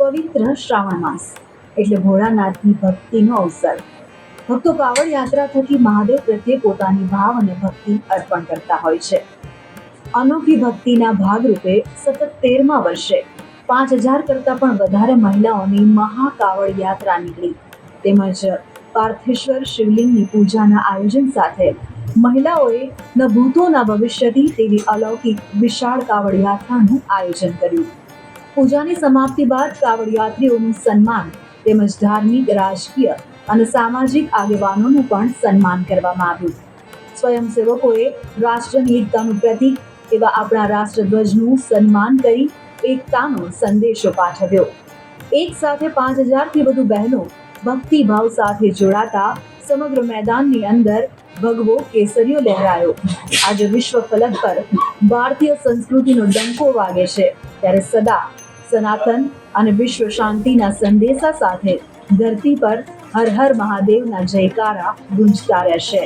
પવિત્ર શ્રાવણ માસ એટલે ભોળાનાથની ભક્તિનો અવસર. ભક્તો કાવડ યાત્રા થકી મહાદેવ પ્રત્યે પોતાની ભાવ અને ભક્તિ અર્પણ કરતા હોય છે. અનોખી ભક્તિના ભાગરૂપે સતત તેરમા વર્ષે પાંચ હજાર કરતાં પણ વધારે મહિલાઓની મહાકાવડ યાત્રા નીકળી. તેમજ પાર્થેશ્વર શિવલિંગની પૂજાના આયોજન સાથે મહિલાઓએ ન ભૂતો ન ભવિષ્યથી તેવી અલૌકિક વિશાળ કાવડ યાત્રાનું આયોજન કર્યું. પૂજાની સમાપ્તિ બાદ કાવડ યાત્રીઓનું સન્માન તેમજ ધાર્મિક, રાજકીય અને સામાજિક આગેવાનોનું પણ સન્માન કરવામાં આવ્યું. સ્વયંસેવકોએ રાષ્ટ્રની એકતાનું પ્રતીક એવા આપણા રાષ્ટ્રધ્વજનું સન્માન કરી એકતાનો સંદેશો પાઠવ્યો. એક સાથે પાંચ હજારથી વધુ બહેનો ભક્તિભાવ સાથે જોડાતા સમગ્ર મેદાનની અંદર ભગવો કેસરીઓ લહેરાયો. આજે વિશ્વ ફલક પર ભારતીય સંસ્કૃતિનો ડંકો વાગે છે. ત્યારે સદા સનાતન અને વિશ્વ શાંતિના સંદેશા સાથે ધરતી પર હર હર મહાદેવના જયકારા ગુંજતા રહેશે.